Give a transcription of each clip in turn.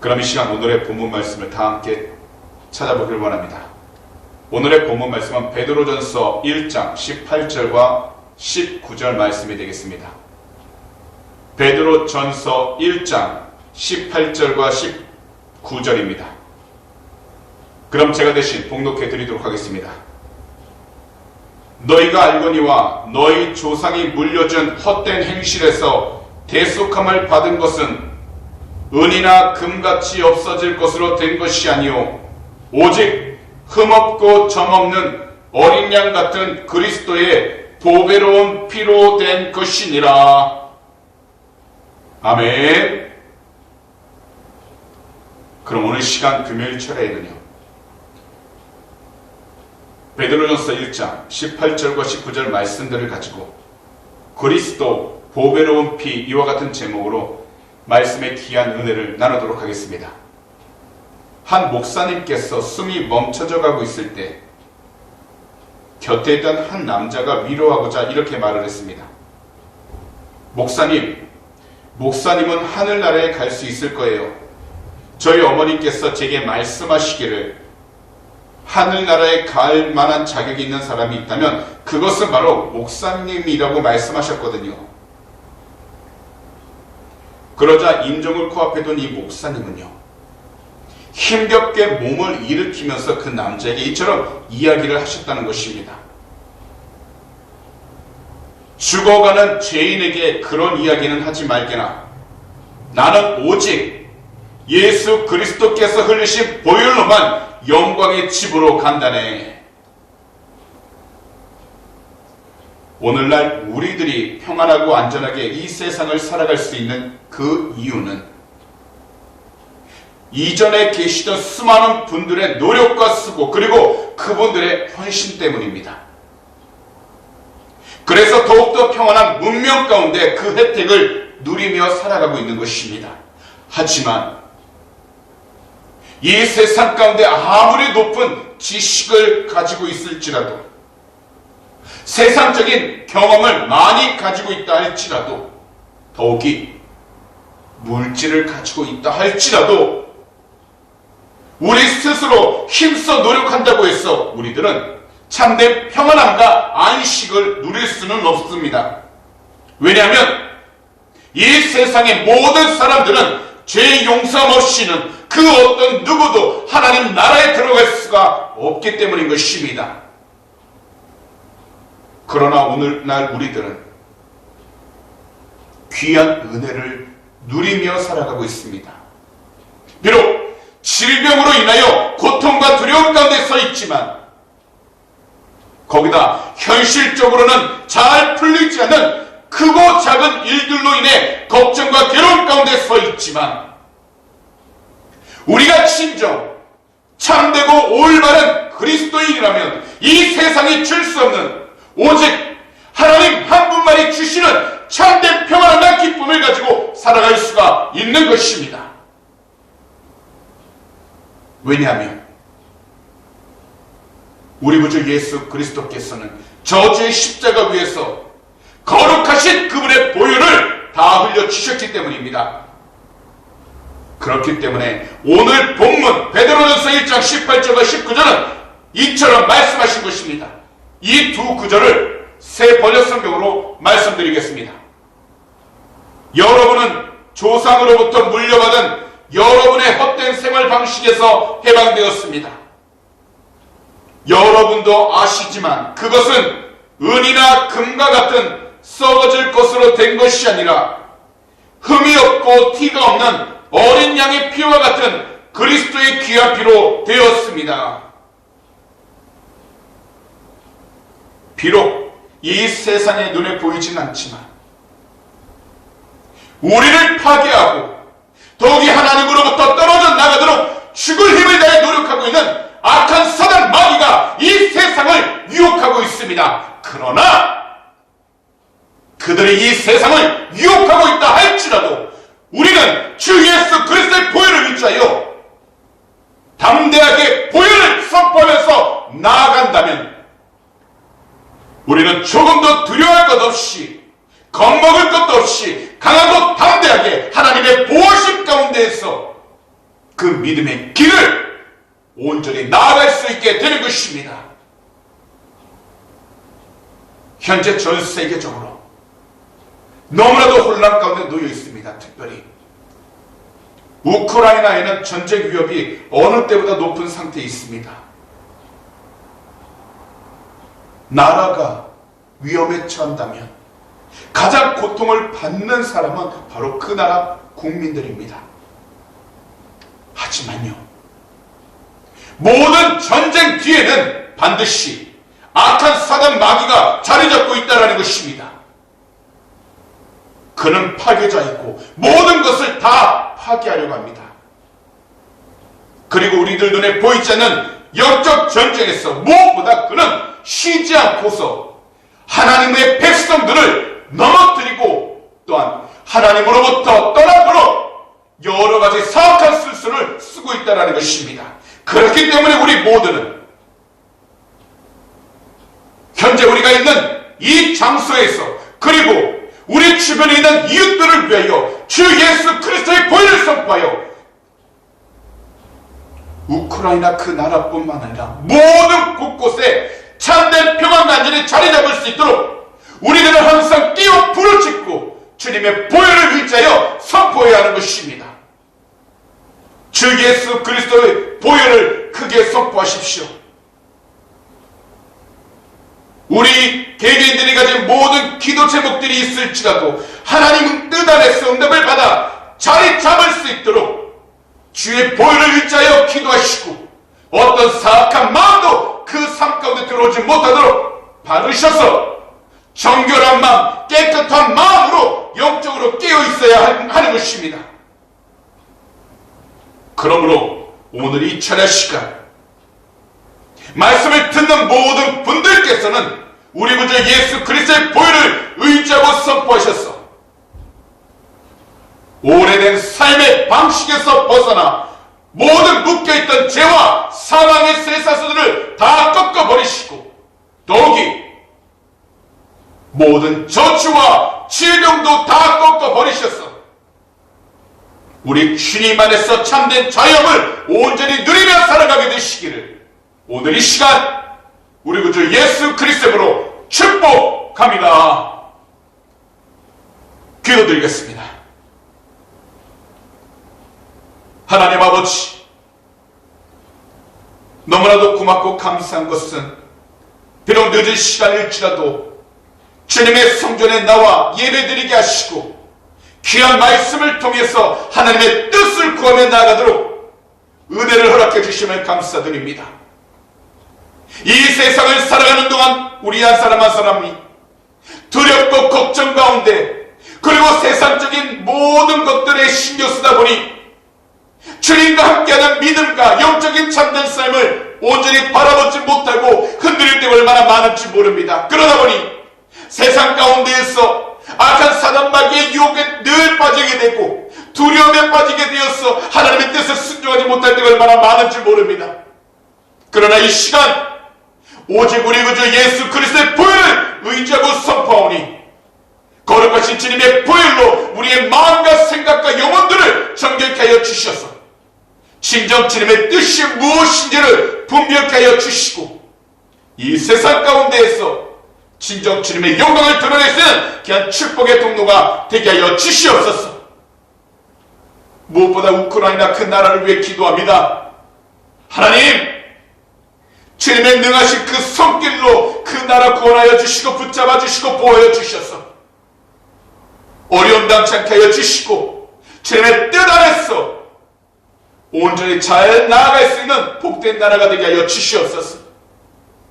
그럼 이 시간 오늘의 본문 말씀을 다 함께 찾아보길 원합니다. 오늘의 본문 말씀은 베드로전서 1장 18절과 19절 말씀이 되겠습니다. 베드로전서 1장 18절과 19절입니다. 그럼 제가 대신 봉독해 드리도록 하겠습니다. 너희가 알거니와 너희 조상이 물려준 헛된 행실에서 대속함을 받은 것은 은이나 금같이 없어질 것으로 된 것이 아니요 오직 흠없고 점없는 어린 양 같은 그리스도의 보배로운 피로 된 것이니라. 아멘. 그럼 오늘 시간 금요일 철회에는요. 베드로전서 1장 18절과 19절 말씀들을 가지고 그리스도 보배로운 피 이와 같은 제목으로 말씀의 귀한 은혜를 나누도록 하겠습니다. 한 목사님께서 숨이 멈춰져 가고 있을 때 곁에 있던 한 남자가 위로하고자 이렇게 말을 했습니다. 목사님, 목사님은 하늘나라에 갈 수 있을 거예요. 저희 어머니께서 제게 말씀하시기를 하늘나라에 갈 만한 자격이 있는 사람이 있다면 그것은 바로 목사님이라고 말씀하셨거든요. 그러자 인종을 코앞에 둔 이 목사님은요. 힘겹게 몸을 일으키면서 그 남자에게 이처럼 이야기를 하셨다는 것입니다. 죽어가는 죄인에게 그런 이야기는 하지 말게나 나는 오직 예수 그리스도께서 흘리신 보혈로만 영광의 집으로 간다네. 오늘날 우리들이 평안하고 안전하게 이 세상을 살아갈 수 있는 그 이유는 이전에 계시던 수많은 분들의 노력과 수고 그리고 그분들의 헌신 때문입니다. 그래서 더욱더 평안한 문명 가운데 그 혜택을 누리며 살아가고 있는 것입니다. 하지만 이 세상 가운데 아무리 높은 지식을 가지고 있을지라도 세상적인 경험을 많이 가지고 있다 할지라도 더욱이 물질을 가지고 있다 할지라도 우리 스스로 힘써 노력한다고 해서 우리들은 참된 평안함과 안식을 누릴 수는 없습니다. 왜냐하면 이 세상의 모든 사람들은 죄 용서함 없이는 그 어떤 누구도 하나님 나라에 들어갈 수가 없기 때문인 것입니다. 그러나 오늘날 우리들은 귀한 은혜를 누리며 살아가고 있습니다. 비록 질병으로 인하여 고통과 두려움 가운데 서 있지만 거기다 현실적으로는 잘 풀리지 않는 크고 작은 일들로 인해 걱정과 괴로움 가운데 서 있지만 우리가 진정 참되고 올바른 그리스도인이라면 이 세상이 줄 수 없는 오직 하나님 한 분만이 주시는 참된 평안과 기쁨을 가지고 살아갈 수가 있는 것입니다. 왜냐하면 우리 구주 예수 그리스도께서는 저주의 십자가 위에서 거룩하신 그분의 보혈을 다 흘려 주셨기 때문입니다. 그렇기 때문에 오늘 본문 베드로전서 1장 18절과 19절은 이처럼 말씀하신 것입니다. 이 두 구절을 새 번역 성경으로 말씀드리겠습니다. 여러분은 조상으로부터 물려받은 여러분의 헛된 생활 방식에서 해방되었습니다. 여러분도 아시지만 그것은 은이나 금과 같은 썩어질 것으로 된 것이 아니라 흠이 없고 티가 없는 어린 양의 피와 같은 그리스도의 귀한 피로 되었습니다. 비록 이 세상의 눈에 보이진 않지만 우리를 파괴하고 더욱이 하나님으로부터 떨어져 나가도록 죽을 힘을 다해 노력하고 있는 악한 사단 마귀가 이 세상을 유혹하고 있습니다. 그러나 그들이 이 세상을 유혹하고 있다 할지라도 우리는 주 예수 그리스도의 보혈을 위하여 담대하게 보혈을 선포하면서 나아간다면 우리는 조금도 두려워할 것 없이 겁먹을 것도 없이 강하고 담대하게 하나님의 보호심 가운데에서 그 믿음의 길을 온전히 나아갈 수 있게 되는 것입니다. 현재 전 세계적으로 너무나도 혼란 가운데 놓여 있습니다. 특별히 우크라이나에는 전쟁 위협이 어느 때보다 높은 상태에 있습니다. 나라가 위험에 처한다면 가장 고통을 받는 사람은 바로 그 나라 국민들입니다. 하지만요, 모든 전쟁 뒤에는 반드시 악한 사단 마귀가 자리 잡고 있다는 것입니다. 그는 파괴자이고 모든 것을 다 파괴하려고 합니다. 그리고 우리들 눈에 보이지 않는 영적 전쟁에서 무엇보다 그는 쉬지 않고서 하나님의 백성들을 넘어뜨리고 또한 하나님으로부터 떠나도록 여러 가지 사악한 술수를 쓰고 있다는 것입니다. 그렇기 때문에 우리 모두는 현재 우리가 있는 이 장소에서 그리고 우리 주변에 있는 이웃들을 위하여 주 예수 그리스도의 보혈을 선포하여 우크라이나 그 나라뿐만 아니라 모든 곳곳에 참된 평화 만전이 자리 잡을 수 있도록 우리들은 항상 뛰어 불을 짓고 주님의 보혈을 위자여 선포해야 하는 것입니다. 주 예수 그리스도의 보혈을 크게 선포하십시오. 우리 개개인들이 가진 모든 기도 제목들이 있을지라도 하나님은 뜻 안에서 응답을 받아 자리 잡을 수 있도록 주의 보혈을 위자여 기도하시고 어떤 사악한 마음도 그 삶 가운데 들어오지 못하도록 바르셔서 정결한 마음, 깨끗한 마음으로 영적으로 깨어 있어야 하는 것입니다. 그러므로 오늘 이 철야 시간 말씀을 듣는 모든 분들께서는 우리 구주 예수 그리스도의 보혈을 의지하고 선포하셨어. 오래된 삶의 방식에서 벗어나 모든 묶여있던 죄와 사망의 쇠사슬들을 다 꺾어버리시고 더욱이 모든 저주와 질병도 다 꺾어버리셨어. 우리 주님 안에서 참된 자유함을 온전히 누리며 살아가게 되시기를 오늘 이 시간 우리 구주 예수 그리스도로 축복합니다. 기도드리겠습니다. 아버지, 너무나도 고맙고 감사한 것은 비록 늦은 시간일지라도 주님의 성전에 나와 예배드리게 하시고 귀한 말씀을 통해서 하나님의 뜻을 구하며 나아가도록 은혜를 허락해 주심을 감사드립니다. 이 세상을 살아가는 동안 우리 한 사람 한 사람이 두렵고 걱정 가운데 그리고 세상적인 모든 것들에 신경 쓰다 보니 주님과 함께하는 믿음과 영적인 참된 삶을 온전히 바라보지 못하고 흔들릴 때가 얼마나 많을지 모릅니다. 그러다 보니 세상 가운데에서 악한 사단 마귀의 유혹에 늘 빠지게 되고 두려움에 빠지게 되어서 하나님의 뜻을 순종하지 못할 때가 얼마나 많을지 모릅니다. 그러나 이 시간 오직 우리 구주 예수 그리스도의 보혈을 의지하고 선포하오니 거룩하신 주님의 보혈로 우리의 생각과 정결케 하여 주셔서 진정 주님의 뜻이 무엇인지를 분명케 하여 주시고 이 세상 가운데에서 진정 주님의 영광을 드러낼 수 있는 귀한 축복의 통로가 되게 하여 주시옵소서. 무엇보다 우크라이나 그 나라를 위해 기도합니다. 하나님 주님의 능하신 그 손길로 그 나라 구원하여 주시고 붙잡아 주시고 보호하여 주셔서. 어려움 당치 않게 하여 주시고 주님의 뜻 안에서 온전히 잘 나아갈 수 있는 복된 나라가 되게 하여 주시옵소서.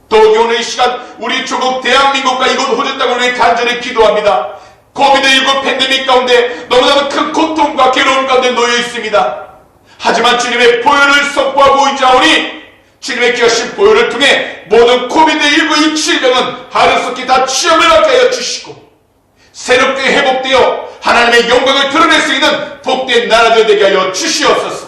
더욱이 오늘 이 시간 우리 조국 대한민국과 이곳 호주 땅을 위해 간절히 기도합니다. 코비드19 팬데믹 가운데 너무나도 큰 고통과 괴로움 가운데 놓여 있습니다. 하지만 주님의 보혈을 선포하고 있자오니 주님의 귀하신 보혈을 통해 모든 코비드19 이 질병은 하루속히 다 취업을 하게 하여 주시고 새롭게 회복되어 하나님의 영광을 드러낼 수 있는 복된 나라들 되게 하여 주시옵소서.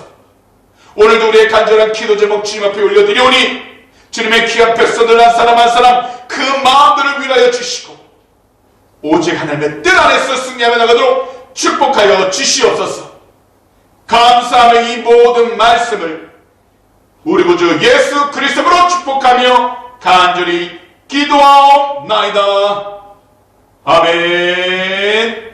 오늘도 우리의 간절한 기도 제목 주님 앞에 올려드리오니 주님의 귀한 백성들 한 사람 한 사람 그 마음들을 위하여 주시고 오직 하나님의 뜻 안에서 승리하며 나가도록 축복하여 주시옵소서. 감사하며 이 모든 말씀을 우리 구주 예수 그리스도로 축복하며 간절히 기도하옵나이다. 아멘.